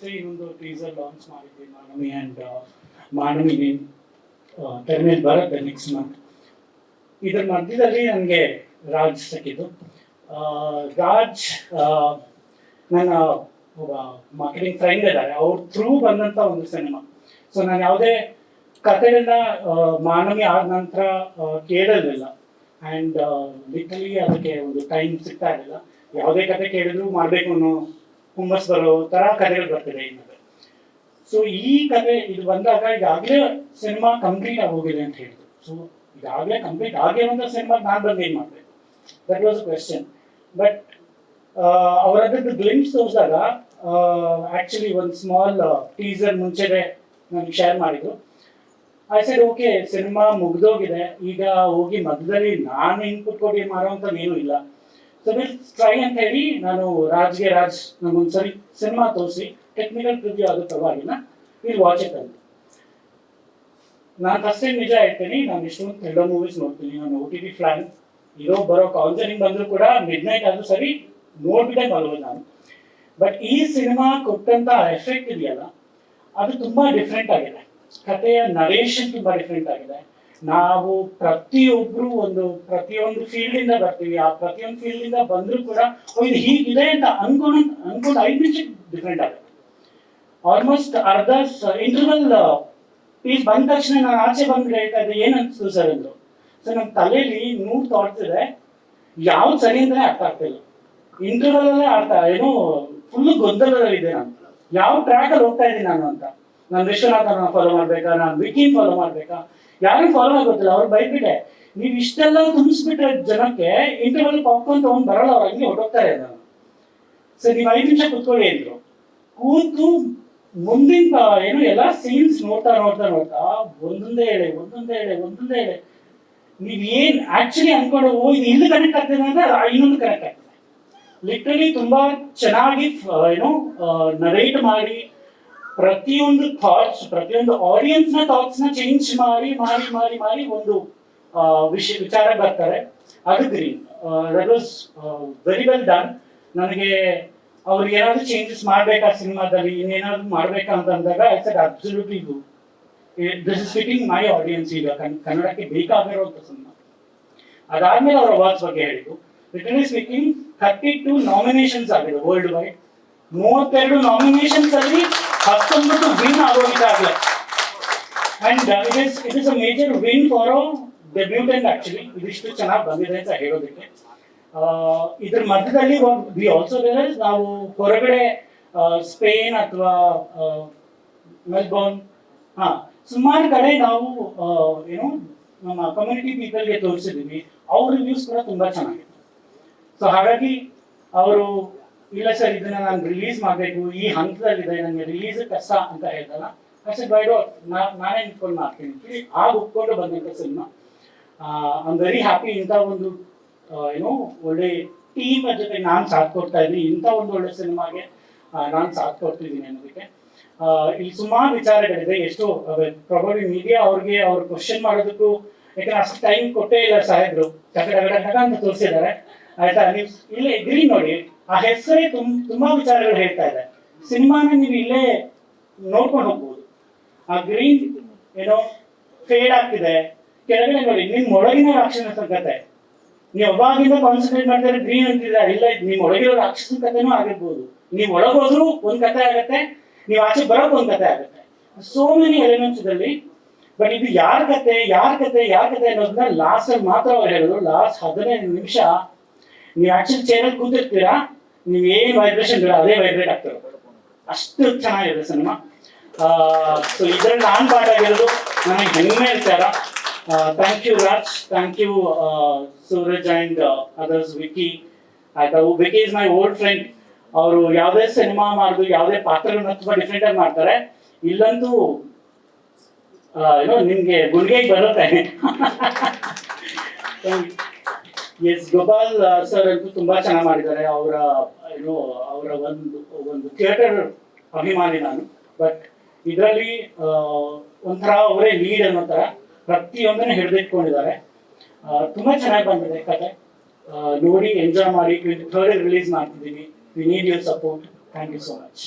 ಅಷ್ಟೇ ಇನ್ನೊಂದು teaser launch ಮಾಡಿದ್ವಿ ಮಾನವಿ ಆ್ಯಂಡ್ ಮಾನವಿ ನೇಮ್ ತೆರೆ ಮೇಲೆ ಬರುತ್ತೆ ನೆಕ್ಸ್ಟ್ ಮಂತ್ ಇದ್ರ ಮಧ್ಯದಲ್ಲಿ ನನಗೆ ರಾಜ್ ಸಿಕ್ಕಿದ್ದು. ರಾಜ್ ನನ್ನ ಒಬ್ಬ ಮಾರ್ಕೆಟಿಂಗ್ ಫ್ರೆಂಡ್ ಇದ್ದಾರೆ. ಅವ್ರ ಥ್ರೂ ಬಂದಂಥ ಒಂದು ಸಿನಿಮಾ ಸೊ ನಾನು ಯಾವುದೇ ಕಥೆಗಳನ್ನ ಮಾನವಿ ಆದ ನಂತರ ಕೇಳಲಿಲ್ಲ. ಆ್ಯಂಡ್ ಲಿಟ್ರಲಿ ಅದಕ್ಕೆ ಒಂದು ಟೈಮ್ ಸಿಗ್ತಾ ಇರಲಿಲ್ಲ. ಯಾವುದೇ ಕತೆ ಕೇಳಿದ್ರು ಮಾಡಬೇಕು ಅನ್ನೋ ಹುಮ್ಮಸ್ ಬರೋ ತರ ಕಥೆಗಳು ಬರ್ತಿದೆ ಇನ್ನೊಂದು ಸೊ ಈ ಕಥೆ ಇದು ಬಂದಾಗ ಈಗಾಗಲೇ ಸಿನಿಮಾ ಕಂಪ್ಲೀಟ್ ಆಗೋಗಿದೆ ಅಂತ ಹೇಳಿದ್ರು. ಸೊ ಈಗಾಗಲೇ ಕಂಪ್ಲೀಟ್ ಆಗಿರುವಂಥ ಸಿನಿಮಾ ನಾನು ಬಂದು ಏನ್ ಮಾಡಬೇಕು? ದಟ್ ವಾಸ್ ಕ್ವೆಶನ್ ಬಟ್ ಅವರದ್ದು ಗ್ಲಿಮ್ಸ್ ತೋರಿಸಿದಾಗ ಆ್ಯಕ್ಚುಲಿ ಒಂದು ಸ್ಮಾಲ್ ಟೀಸರ್ ಮುಂಚೆನೆ ನನಗೆ ಶೇರ್ ಮಾಡಿದ್ರು. ಐ ಸೆಡ್ ಓಕೆ ಸಿನಿಮಾ ಮುಗ್ದೋಗಿದೆ. ಈಗ ಹೋಗಿ ಮಧ್ಯದಲ್ಲಿ ನಾನು ಇನ್ಪುಟ್ ಕೊಟ್ಟು ಮಾಡೋವಂಥದ್ದು ಏನೂ ಇಲ್ಲ. ಸೊ ವಿಲ್ ಟ್ರೈ ಅಂತ ಹೇಳಿ ನಾನು ರಾಜ್ಗೆ ರಾಜ್ ನಮಗೊಂದ್ಸರಿ ಸಿನಿಮಾ ತೋರಿಸಿ ಟೆಕ್ನಿಕಲ್ ಪ್ರಿವ್ಯೂ ಅದು ಪರವಾಗಿಲ್ಲ. ವಿಲ್ ವಾಚ್ ಇಟ್ ಅಂತ ನಾನು ಫಸ್ಟ್ ನಿಜ ಹೇಳ್ತೀನಿ, ನಾನು ಇಷ್ಟೊಂದು ಥ್ರಿಲ್ಲರ್ ಮೂವೀಸ್ ನೋಡ್ತೀನಿ. ನಾನು ಓ ಟಿ ಟಿ ಫ್ಲಾನ್ ಇರೋ, ಬರೋ ಕೌನ್ಸಲಿಂಗ್ ಬಂದರೂ ಕೂಡ ಮಿಡ್ ನೈಟ್ ಆದರೂ ಸರಿ, ನೋಡ್ಬಿಟ್ಟೆ ಮಲಗೋದು ನಾನು. ಬಟ್ ಈ ಸಿನಿಮಾ ಕೊಟ್ಟಂತ ಎಫೆಕ್ಟ್ ಇದೆಯಲ್ಲ, ಅದು ತುಂಬಾ ಡಿಫ್ರೆಂಟ್ ಆಗಿದೆ. ಕಥೆಯ ನರೇಷನ್ ತುಂಬಾ ಡಿಫ್ರೆಂಟ್ ಆಗಿದೆ. ನಾವು ಪ್ರತಿಯೊಬ್ರು ಒಂದು, ಪ್ರತಿಯೊಂದು ಫೀಲ್ಡ್ ಇಂದ ಬರ್ತೀವಿ. ಆ ಪ್ರತಿಯೊಂದು ಫೀಲ್ಡ್ ಇಂದ ಬಂದ್ರು ಕೂಡ ಇದು ಹೀಗಿದೆ ಅಂತ ಅನ್ಕೊಂಡು ಅನ್ಕೊಂಡು ಐದು ನಿಮಿಷ ಡಿಫ್ರೆಂಟ್ ಆಗುತ್ತೆ. ಆಲ್ಮೋಸ್ಟ್ ಅರ್ಧ ಇಂಟರ್ವಲ್ ಪೀಸ್ ಬಂದ ತಕ್ಷಣ ನಾನು ಆಚೆ ಬಂದು ಹೇಳ್ತಾ ಇದ್ದೆ, ಏನ್ ಅನ್ಸ್ತು ಸರ್ ಅಂದ್ರು. ಸೊ ನಮ್ಮ ತಲೆಯಲ್ಲಿ ನೂರು ಥಾಟ್ಸ್ ಇದೆ. ಯಾವ್ದು ಸರಿ ಅಂದ್ರೆ ಅರ್ಥ ಆಗ್ತಿಲ್ಲ ಇಂಟರ್ವಲ್ ಅಲ್ಲೇ ಅರ್ಥ ಏನು ಫುಲ್ ಗೊಂದಲದಲ್ಲಿದೆ ನಾನು. ಯಾವ ಟ್ರ್ಯಾಕ್ ಅಲ್ಲಿ ಹೋಗ್ತಾ ಇದ್ದೀನಿ ನಾನು ಅಂತ. ನಾನು ವಿಶ್ವನಾಥನ ಫಾಲೋ ಮಾಡ್ಬೇಕಾ? ನಾನು ವಿಕಿನ್ ಫಾಲೋ ಮಾಡ್ಬೇಕಾ? ಯಾರು ಫಾಲೋ ಆಗೋದಿಲ್ಲ, ಅವ್ರು ಬೈದ್ಬಿಟ್ಟೆ. ನೀವು ಇಷ್ಟೆಲ್ಲ ತುಂಬಿಸ್ಬಿಟ್ರೆ ಜನಕ್ಕೆ ಇಂಟರ್ವಲ್ ಪಾಪ್ಕಾರ್ನ್ ತಗೊಂಡ್ ಬರಲ್ಲ ಅವ್ರು, ಹಂಗೆ ಹೊರಟೋಗ್ತಾರೆ ನಾನು ಸರ್, ನೀವು ಐದು ನಿಮಿಷ ಕುತ್ಕೊಳ್ಳಿ ಅಂದ್ರು. ಕೂತು ಮುಂದಿನ ಏನು ಎಲ್ಲ ಸೀನ್ಸ್ ನೋಡ್ತಾ ನೋಡ್ತಾ ನೋಡ್ತಾ ಒಂದೊಂದೇ ಹೇಳಿ ಒಂದೊಂದೇ ಹೇಳಿ ಒಂದೊಂದೇ ಹೇಳಿ ನೀವ್ ಏನ್ ಆಕ್ಚುಲಿ ಅನ್ಕೊಂಡು ಓ, ಇದು ಇಲ್ಲಿ ಕನೆಕ್ಟ್ ಆಗ್ತದೆ ಅಂದ್ರೆ ಇನ್ನೊಂದು ಕನೆಕ್ಟ್ ಆಗ್ತದೆ. ಲಿಟ್ರಲಿ ತುಂಬಾ ಚೆನ್ನಾಗಿ ಏನು ನರೇಟ್ ಮಾಡಿ ಪ್ರತಿಯೊಂದು ಥಾಟ್ಸ್ ಪ್ರತಿಯೊಂದು ಆಡಿಯನ್ಸ್ನ ಥಾಟ್ಸ್ನ ಚೇಂಜ್ ಮಾಡಿ ಮಾಡಿ ಮಾಡಿ ಮಾಡಿ ಒಂದು ವಿಷಯ ವಿಚಾರ ಬರ್ತಾರೆ. ಅದು green that was very well done ನನಗೆ ಅವ್ರಿಗೆ ಏನಾದ್ರು ಚೇಂಜಸ್ ಮಾಡ್ಬೇಕಾ ಸಿನಿಮಾದಲ್ಲಿ, ಇನ್ನೇನಾದ್ರು ಮಾಡ್ಬೇಕಾ ಅಂತ ಅಂದಾಗ ಐ ಅಟ್ ಅಬ್ಸಲ್ಯೂಟ್ಲಿ ಇದು this is fitting my audience ಈಗ, ಕನ್- ಕನ್ನಡಕ್ಕೆ ಬೇಕಾಗಿರುವಂತ ಸಿನಿಮಾ. ಅದಾದ್ಮೇಲೆ ಅವರ ಅವಾರ್ಡ್ಸ್ ಬಗ್ಗೆ ಹೇಳಿದ್ರು literally speaking thirty two nominations ಆಗಿದೆ ವರ್ಲ್ಡ್ ವೈಡ್ ಮೂವತ್ತೆರಡು ನಾಮಿನೇಷನ್ಸ್ ಅಲ್ಲಿ ಹತ್ತೊಂಬತ್ತು win ಆಗೋಗಿದ್ದಾಗಲೇ and it is it is a major win for debutant actually ಇದಿಷ್ಟು ಚೆನ್ನಾಗಿ ಬಂದಿದೆ ಅಂತ ಹೇಳೋದಕ್ಕೆ. ಆ, ಇದ್ರ ಮಧ್ಯದಲ್ಲಿ ವಿ ಆಲ್ಸೋ ರಿಯಲೈಸ್ ನಾವು ಹೊರಗಡೆ ಸ್ಪೇನ್ ಅಥವಾ ಮೆಲ್ಬೋರ್ನ್ ಹಾ ಸುಮಾರು ಕಡೆ ನಾವು ಏನು ನಮ್ಮ ಕಮ್ಯುನಿಟಿ ಪೀಪಲ್ಗೆ ತೋರಿಸಿದ್ದೀವಿ ಅವ್ರ ರಿವ್ಯೂಸ್ ಕೂಡ ತುಂಬಾ ಚೆನ್ನಾಗಿತ್ತು. ಸೊ ಹಾಗಾಗಿ ಅವರು ಇಲ್ಲ ಸರ್, ಇದನ್ನ ನಾನು ರಿಲೀಸ್ ಮಾಡಬೇಕು. ಈ ಹಂತದಲ್ಲಿದೆ ನನಗೆ ರಿಲೀಸ್ ಕಷ್ಟ ಅಂತ ಹೇಳ್ದಲ್ಲ ಅಷ್ಟೇ ಬೈಡೋ ನಾನೇ ನಿಂತ್ಕೊಂಡು ಮಾಡ್ತೀನಿ. ಆಗ ಒಪ್ಕೊಂಡು ಬಂದಂತ ಸಿನಿಮಾ ಐ ವೆರಿ ಹ್ಯಾಪಿ ಇಂಥ ಒಂದು ಏನು, ಒಳ್ಳೆ ಟೀಮ್ ಜೊತೆ ನಾನು ಸಾಥ್ ಕೊಡ್ತಾ ಇದ್ದೀನಿ. ಇಂಥ ಒಂದು ಒಳ್ಳೆ ಸಿನಿಮಾಗೆ ನಾನು ಸಾಥ್ ಕೊಡ್ತಿದ್ದೀನಿ ಅನ್ನೋದಕ್ಕೆ ಇಲ್ಲಿ ಸುಮಾರು ವಿಚಾರಗಳಿದೆ. ಎಷ್ಟು ಪ್ರಾಬ್ಲಮ್ ಮೀಡಿಯಾ ಅವ್ರಿಗೆ ಅವ್ರು ಕ್ವಶನ್ ಮಾಡೋದಕ್ಕೂ ಯಾಕಂದ್ರೆ ಅಷ್ಟು ಟೈಮ್ ಕೊಟ್ಟೇ ಇಲ್ಲ ಸಾಹೇಬ್ರು ಅಂತ ತೋರಿಸಿದ್ದಾರೆ. ಆಯ್ತಾ? ನೀವು ಇಲ್ಲೇ ಗ್ರೀನ್ ನೋಡಿ, ಆ ಹೆಸರೇ ತುಂ, ತುಂಬಾ ವಿಚಾರಗಳು ಹೇಳ್ತಾ ಇದೆ. ಸಿನಿಮಾನ ನೀವು ಇಲ್ಲೇ ನೋಡ್ಕೊಂಡು ಹೋಗ್ಬೋದು. ಆ ಗ್ರೀನ್ ಏನೋ ಫೇಡ್ ಆಗ್ತಿದೆ. ಕೆಳಗಡೆ ನೋಡಿ ನಿಮ್ ಒಳಗಿನ ರಾಕ್ಷಸ ಕತೆ ನೀವು ಅವಾಗಿಂದ ಕಾನ್ಸಂಟ್ರೇಟ್ ಮಾಡ್ತಾರೆ ಗ್ರೀನ್ ಅಂತಿದ್ದಾರೆ? ಇಲ್ಲ ನಿಮ್ಮ ನಿಮ್ ಒಳಗಿರೋ ರಾಕ್ಷಸನ ಕಥೆನೂ ಆಗಿರ್ಬೋದು. ನೀವು ಒಳಗೋದ್ರು ಒಂದ್ ಕತೆ ಆಗತ್ತೆ, ನೀವು ಆಚೆ ಬರೋಕ್ ಒಂದ್ ಕತೆ ಆಗತ್ತೆ. ಸೋ ಮೆನಿ ಎಲಿಮೆಂಟ್ಸ್ ಇದರಲ್ಲಿ ಬಟ್ ಇದು ಯಾರ ಕತೆ ಯಾರ ಕತೆ ಯಾರ ಕತೆ ಅನ್ನೋದನ್ನ ಲಾಸ್ಟ್ ಅಲ್ಲಿ ಮಾತ್ರ ಅವ್ರು ಹೇಳೋದು. ಲಾಸ್ಟ್ ಹದಿನೈದು ನಿಮಿಷ ನೀವು ಆಕ್ಚುಲಿ ಚೇರಲ್ಲಿ ಕೂತಿರ್ತೀರಾ? ನೀವು ಏನ್ ವೈಬ್ರೇಷನ್ ಅದೇ ವೈಬ್ರೇಟ್ ಆಗ್ತಾರೆ ಅಷ್ಟು ಚೆನ್ನಾಗಿದೆ ಸಿನಿಮಾ ಸೊ ಇದ್ರಲ್ಲಿ ನಾನು ಪಾಠ ಆಗಿರೋದು ನನಗೆ ಹೆಮ್ಮೆ ಇರ್ತಾರ thank you Raj thank you Suraj and others Vicky ಆಯ್ತಾ Vicky is my old friend ಅವರು ಯಾವುದೇ ಸಿನಿಮಾ ಮಾಡಿದ್ರು ಯಾವುದೇ ಪಾತ್ರಗಳನ್ನ ತುಂಬಾ ಡಿಫ್ರೆಂಟ್ ಆಗಿ ಮಾಡ್ತಾರೆ. ಇಲ್ಲಂತೂ ಏನೋ ನಿಮ್ಗೆ ಗುಂಡಿಗೆ ಬರುತ್ತೆ. ಎಸ್, ಗೋಪಾಲ್ ಸರ್ ಅಂತೂ ತುಂಬಾ ಚೆನ್ನಾಗಿ ಮಾಡಿದ್ದಾರೆ. ಅವರ ಏನು ಅವರ ಒಂದು ಒಂದು ಥಿಯೇಟರ್ ಅಭಿಮಾನಿ ನಾನು. ಬಟ್ ಇದರಲ್ಲಿ ಒಂಥರ ಅವರೇ ಲೀಡ್ ಅನ್ನೋ ಥರ ಪ್ರತಿಯೊಂದನ್ನು ಹಿಡಿದಿಟ್ಕೊಂಡಿದ್ದಾರೆ. ತುಂಬಾ ಚೆನ್ನಾಗಿ ಬಂದಿದೆ ಕತೆ. ನೋಡಿ ಎಂಜಾಯ್ ಮಾಡಿ ಥರ್ಡ್ ರಿಲೀಸ್ ಮಾಡ್ತಿದ್ದೀನಿ. We need your support thank you so much